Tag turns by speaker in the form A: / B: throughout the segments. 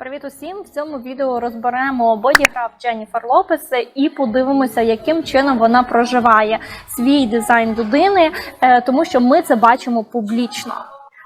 A: Привіт усім! В цьому відео розберемо бодіграф Дженніфер Лопес і подивимося, яким чином вона проживає свій дизайн людини, е, тому що ми це бачимо публічно.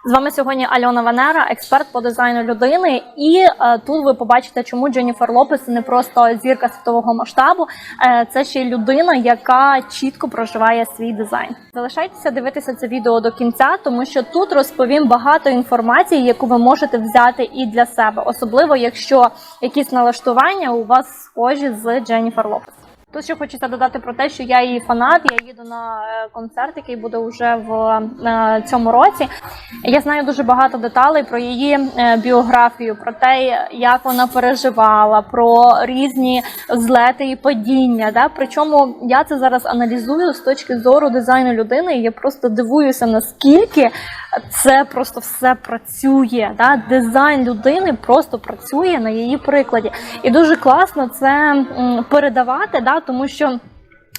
A: З вами сьогодні Альона Венера, експерт по дизайну людини. І е, тут ви побачите, чому Дженніфер Лопес не просто зірка світового масштабу, е, це ще й людина, яка чітко проживає свій дизайн. Залишайтеся дивитися це відео до кінця, тому що тут розповім багато інформації, яку ви можете взяти і для себе, особливо якщо якісь налаштування у вас схожі з Дженніфер Лопес. Тут ще хочеться додати про те, що я її фанат. Я їду на е, концерт, який буде вже в е, цьому році. Я знаю дуже багато деталей про її е, біографію, про те, як вона переживала, про різні злети і падіння. Да? Причому я це зараз аналізую з точки зору дизайну людини. І я просто дивуюся, наскільки це просто все працює. Да? Дизайн людини просто працює на її прикладі. І дуже класно це передавати, да? тому що.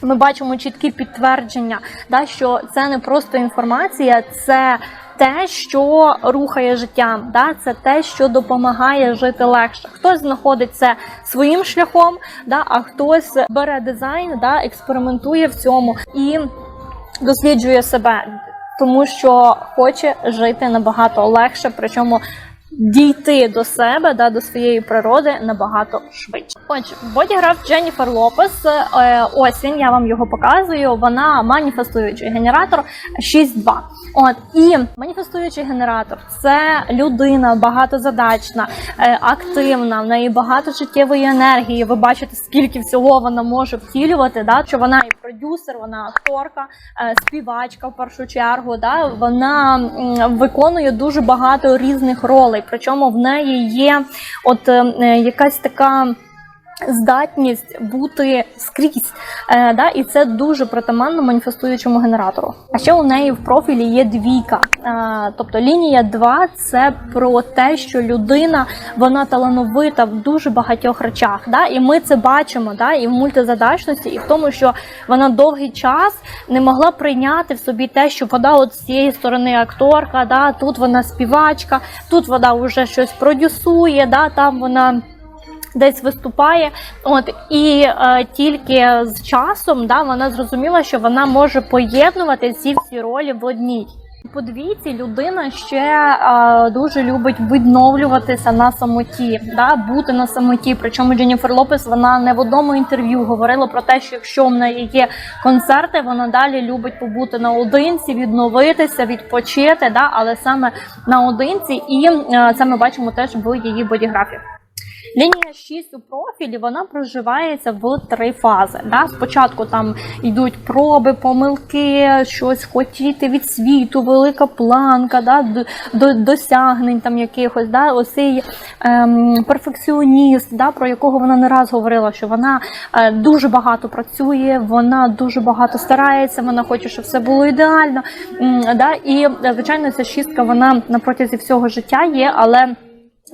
A: Ми бачимо чіткі підтвердження, да, що це не просто інформація, це те, що рухає життям, да, це те, що допомагає жити легше. Хтось знаходить це своїм шляхом, да, а хтось бере дизайн, да, експериментує в цьому і досліджує себе, тому що хоче жити набагато легше, причому дійти до себе, да, до своєї природи набагато швидше. Отже, бодіграф Дженніфер Лопес, е, ось він, я вам його показую. Вона маніфестуючий генератор 6.2. От і маніфестуючий генератор це людина багатозадачна, е, активна, в неї багато життєвої енергії. Ви бачите, скільки всього вона може втілювати. Да? Що вона і продюсер, вона акторка, е, співачка в першу чергу. Да? Вона виконує дуже багато різних ролей. Причому в неї є от якась така. Здатність бути скрізь, е, да, і це дуже притаманно маніфестуючому генератору. А ще у неї в профілі є двійка. Е, тобто лінія 2 – це про те, що людина вона талановита в дуже багатьох речах. Да, і ми це бачимо, да, і в мультизадачності, і в тому, що вона довгий час не могла прийняти в собі те, що вона от з цієї сторони акторка, да, тут вона співачка, тут вона вже щось продюсує, да, там вона десь виступає. От і е, тільки з часом да, вона зрозуміла, що вона може поєднувати ці всі ролі в одній. По двійці людина ще е, дуже любить відновлюватися на самоті, да, бути на самоті. Причому Дженніфер Лопес вона не в одному інтерв'ю говорила про те, що якщо в неї є концерти, вона далі любить побути наодинці, відновитися, відпочити, да, але саме наодинці, і е, це ми бачимо теж в її бодіграфі. Лінія 6 у профілі вона проживається в три фази. Да? Спочатку там йдуть проби, помилки, щось хотіти від світу, велика планка, да? до, до досягнень там якихось. Да? Ось цей ем, перфекціоніст, да? про якого вона не раз говорила, що вона е, дуже багато працює, вона дуже багато старається, вона хоче, щоб все було ідеально. М, да? І е, звичайно, ця шістка вона на протязі всього життя є, але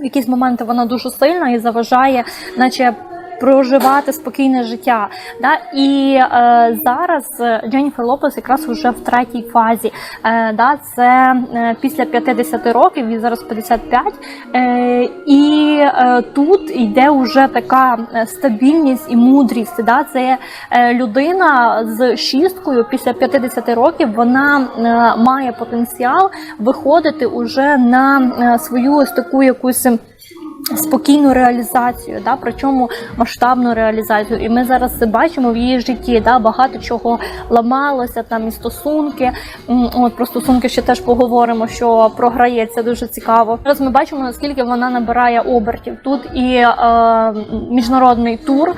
A: якісь моменти вона дуже сильна і заважає, наче. Проживати спокійне життя, да і е, зараз Дженніфер Лопес якраз вже в третій фазі. Е, да, це е, після 50 років, їй зараз 55, е, і е, тут йде вже така е, стабільність і мудрість. Да, це е, людина з шісткою після 50 років. Вона е, має потенціал виходити уже на е, свою ось таку якусь. Спокійну реалізацію, да, причому масштабну реалізацію. І ми зараз це бачимо в її житті. Да, Багато чого ламалося, там і стосунки. От про стосунки ще теж поговоримо, що програється дуже цікаво. Зараз ми бачимо, наскільки вона набирає обертів. Тут і е, міжнародний тур е,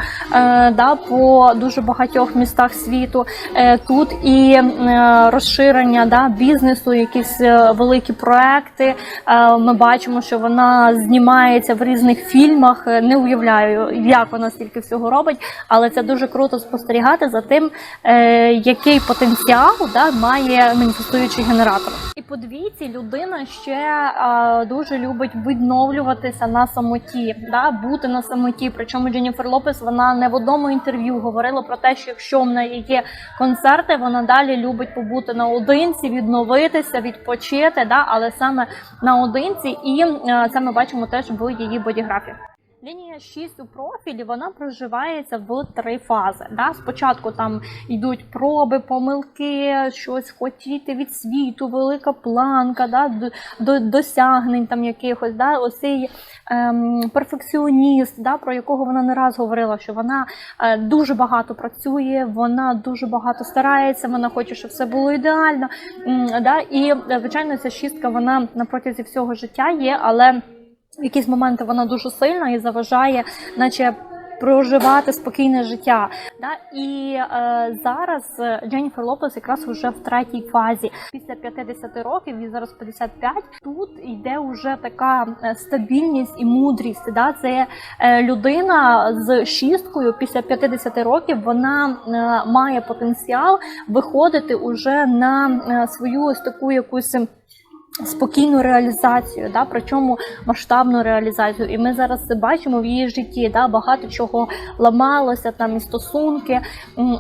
A: да, по дуже багатьох містах світу. Е, тут і е, розширення да, бізнесу, якісь е, великі проекти. Е, ми бачимо, що вона знімається в різних фільмах. Е, Не уявляю, як вона стільки всього робить, але це дуже круто спостерігати за тим, е, який потенціал да, має маніфестуючий генератор. І по двійці людина ще е, дуже любить відновлюватися на самоті, да, бути на самоті. Причому Дженніфер Лопес вона не в одному інтерв'ю говорила про те, що якщо в неї є концерти, вона далі любить побути наодинці, відновитися, відпочити, да, але саме наодинці, і е, це ми бачимо теж в її бодіграфі. Лінія 6 у профілі вона проживається в три фази. Да? Спочатку там йдуть проби, помилки, щось хотіти від світу, велика планка, да? до, до досягнень там якихось. Да? Оцей ем, перфекціоніст, да? про якого вона не раз говорила, що вона е, дуже багато працює, вона дуже багато старається, вона хоче, щоб все було ідеально. М, да? І, е, звичайно, ця шістка вона на протязі всього життя є, але в якісь моменти вона дуже сильна і заважає, наче. Проживати спокійне життя, да і е, зараз е, Дженніфер Лопес якраз вже в третій фазі. Після 50 років, їй зараз 55, Тут йде вже така е, стабільність і мудрість. Да, це е, людина з шісткою після 50 років. Вона має потенціал виходити уже на свою ось таку якусь спокійну реалізацію, да, причому масштабну реалізацію. І ми зараз це бачимо в її житті. Да, багато чого ламалося, там і стосунки.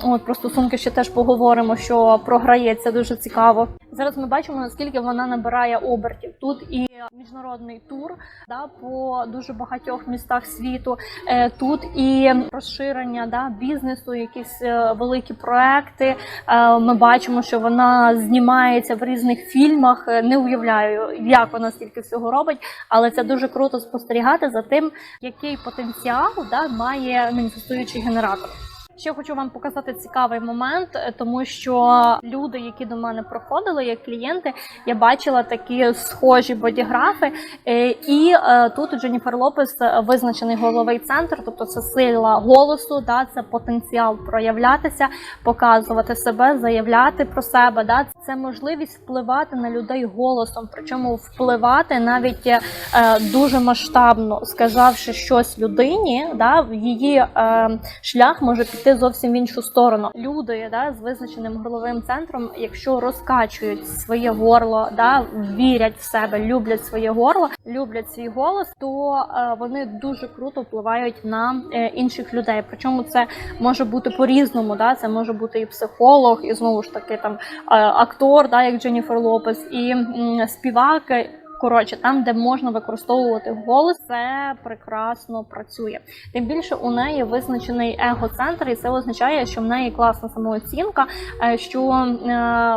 A: От про стосунки ще теж поговоримо, що програється дуже цікаво. Зараз ми бачимо, наскільки вона набирає обертів. Тут і міжнародний тур да, по дуже багатьох містах світу. Е, Тут і розширення да, бізнесу, якісь е, великі проекти. Е, Ми бачимо, що вона знімається в різних фільмах. Не уявляю, як вона стільки всього робить, але це дуже круто спостерігати за тим, який потенціал да, має маніфестуючий генератор. Ще хочу вам показати цікавий момент, е, тому що люди, які до мене проходили, як клієнти, я бачила такі схожі бодіграфи. Е, І е, тут у Дженніфер Лопес визначений головий центр, тобто це сила голосу, да, це потенціал проявлятися, показувати себе, заявляти про себе. Да, це можливість впливати на людей голосом, причому впливати навіть е, дуже масштабно, сказавши щось людині, да, її е, шлях може піти зовсім в іншу сторону. Люди да, з визначеним горловим центром, якщо розкачують своє горло, да, вірять в себе, люблять своє горло, люблять свій голос, то е, вони дуже круто впливають на е, інших людей. Причому це може бути по-різному. Да? Це може бути і психолог, і знову ж таки там е, актор, да, як Дженніфер Лопес, і співак. Коротше, там, де можна використовувати голос, це прекрасно працює. Тим більше у неї визначений его-центр, і це означає, що в неї класна самооцінка, е, що е,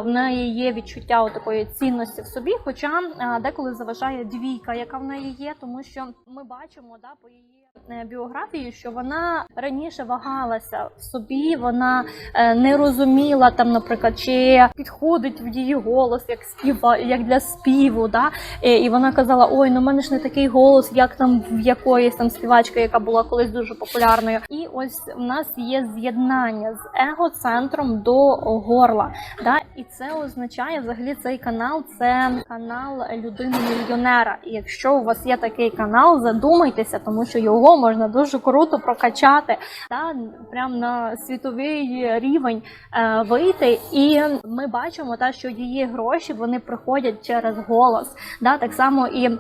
A: в неї є відчуття такої цінності в собі. Хоча е, деколи заважає двійка, яка в неї є, тому що ми бачимо да, по її е, біографії, що вона раніше вагалася в собі, вона е, не розуміла там, наприклад, чи підходить в її голос як співа, як для співу. Да? Е, І вона казала: Ой, ну в мене ж не такий голос, як там в якоїсь там співачки, яка була колись дуже популярною. І ось в нас є з'єднання з его-центром до горла. Да? І це означає взагалі цей канал це канал людини-мільйонера. І якщо у вас є такий канал, задумайтеся, тому що його можна дуже круто прокачати, да? прямо на світовий рівень е, вийти. І ми бачимо, та, що її гроші вони приходять через голос. Да? Так само і.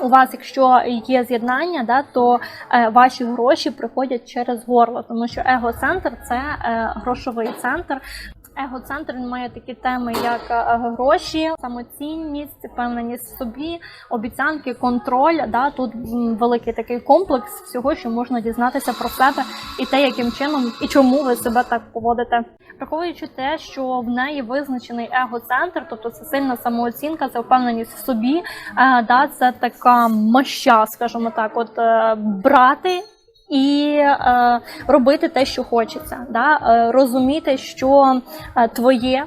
A: У вас, якщо є з'єднання, да, то е, ваші гроші приходять через горло, тому що его-центр це е, грошовий центр. Его-центр має такі теми, як е, гроші, самоцінність, впевненість в собі, обіцянки, контроль. Да, тут великий такий комплекс всього, що можна дізнатися про себе і те, яким чином і чому ви себе так поводите. Враховуючи те, що в неї визначений его-центр, тобто це сильна самооцінка, це впевненість в собі, е, да, це така моща, скажімо так, от е, брати. І е, робити те, що хочеться, да? е, розуміти, що е, твоє,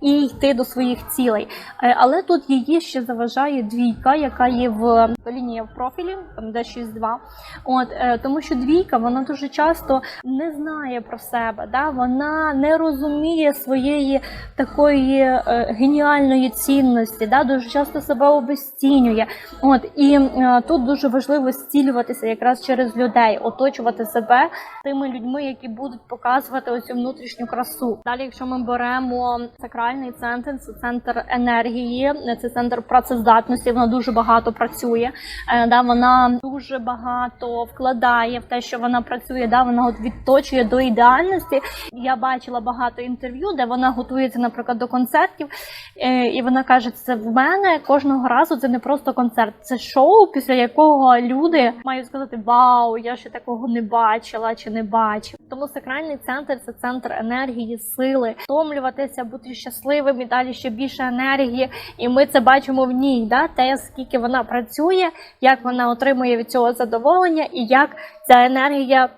A: і йти до своїх цілей. Е, але тут її ще заважає двійка, яка є в лінії в профілі, там де 6-2. От, е, тому що двійка вона дуже часто не знає про себе, да? вона не розуміє своєї такої е, геніальної цінності, да? дуже часто себе обесцінює. От, і е, тут дуже важливо зцілюватися якраз через людей, оточувати себе тими людьми, які будуть показувати оцю внутрішню красу. Далі, якщо ми беремо сакральний центр це центр енергії, це центр працездатності. Вона дуже багато працює. Е, Да, вона дуже багато вкладає в те, що вона працює. Да, вона от відточує до ідеальності. Я бачила багато інтерв'ю, де вона готується, наприклад, до концертів, е, і вона каже: це в мене кожного разу це не просто концерт, це шоу, після якого люди мають сказати: Вау, я ще такого не бачила чи не бачив. Тому сакральний центр це центр енергії, сили, втомлюватися, бути щасливим і далі ще більше енергії. І ми це бачимо в ній. Да? Те, скільки вона працює, як вона отримує від цього задоволення, і як ця енергія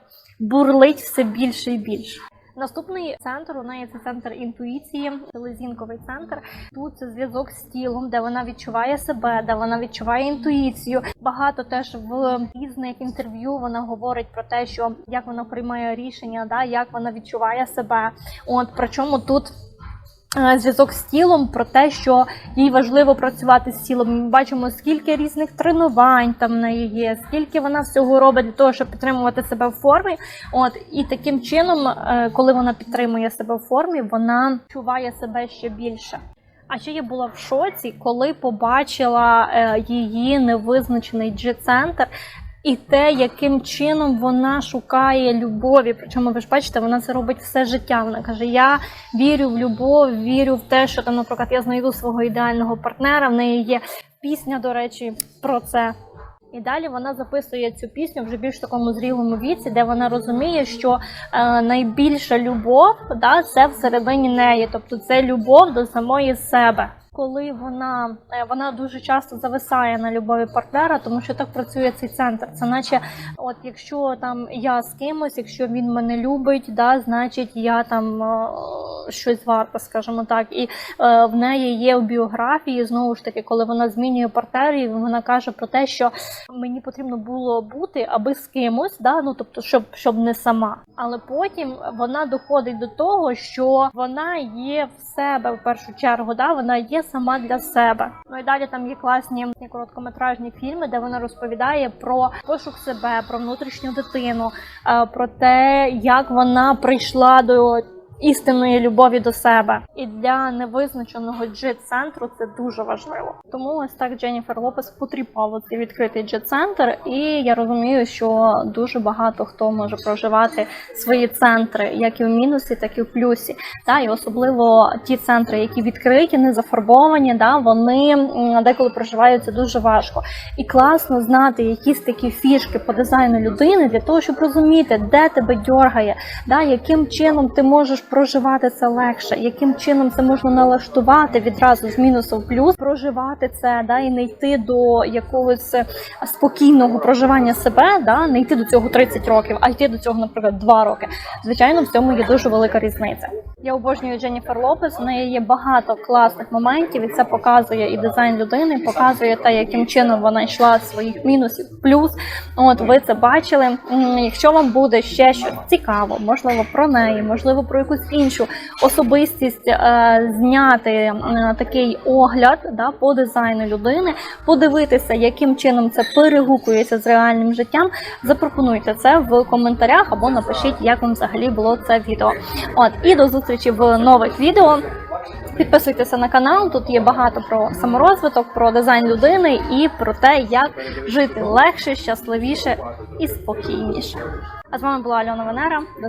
A: бурлить все більше і більше. Наступний центр у неї це центр інтуїції, селезінковий центр. Тут це зв'язок з тілом, де вона відчуває себе, де вона відчуває інтуїцію. Багато теж в різних інтерв'ю вона говорить про те, що як вона приймає рішення, да як вона відчуває себе. От причому тут. Е, Зв'язок з тілом про те, що їй важливо працювати з тілом. Ми бачимо, скільки різних тренувань там в неї є, скільки вона всього робить для того, щоб підтримувати себе в формі. От і таким чином, е, коли вона підтримує себе в формі, вона відчуває себе ще більше. А ще я була в шоці, коли побачила е, її невизначений G-центр. І те, яким чином вона шукає любові. Причому ви ж бачите, вона це робить все життя. Вона каже: Я вірю в любов, вірю в те, що там, наприклад, я знайду свого ідеального партнера. В неї є пісня, до речі, про це. І далі вона записує цю пісню вже більш такому зрілому віці, де вона розуміє, що е, найбільша любов да, це всередині неї, тобто це любов до самої себе. Коли вона е, вона дуже часто зависає на любові партнера, тому що так працює цей центр. Це наче, от якщо там я з кимось, якщо він мене любить, да, значить я там е, щось варта, скажімо так. І е, в неї є в біографії знову ж таки, коли вона змінює партнерів, вона каже про те, що мені потрібно було бути аби з кимось, да, ну тобто, щоб щоб не сама. Але потім вона доходить до того, що вона є в себе в першу чергу, да, вона є сама для себе. Ну і далі там є класні короткометражні фільми, де вона розповідає про пошук себе, про внутрішню дитину, е, про те, як вона прийшла до істинної любові до себе. І для невизначеного джит-центру це дуже важливо. Тому ось так Дженніфер Лопес потріпав цей відкритий джит-центр, і я розумію, що дуже багато хто може проживати свої центри, як і в мінусі, так і в плюсі. Та і особливо ті центри, які відкриті, не зафарбовані, да, вони деколи проживаються дуже важко. І класно знати якісь такі фішки по дизайну людини для того, щоб розуміти, де тебе дьоргає, да, яким чином ти можеш проживати це легше, яким чином це можна налаштувати відразу з мінусу в плюс, проживати це, да, і не йти до якогось е, спокійного проживання себе, да, не йти до цього 30 років, а йти до цього, наприклад, 2 роки. Звичайно, в цьому є дуже велика різниця. Я обожнюю Дженніфер Лопес. У неї є багато класних моментів, і це показує і дизайн людини, показує те, яким чином вона йшла своїх мінусів плюс. От ви це бачили. Якщо вам буде ще щось цікаво, можливо, про неї, можливо, про якусь іншу особистість, е, зняти е, такий огляд да, по дизайну людини, подивитися, яким чином це перегукується з реальним життям. Запропонуйте це в коментарях або напишіть, як вам взагалі було це відео. От і до зустрічі в нових відео. Підписуйтеся на канал, тут є багато про саморозвиток, про дизайн людини і про те, як жити легше, щасливіше і спокійніше. А з вами була Альона Венера. До.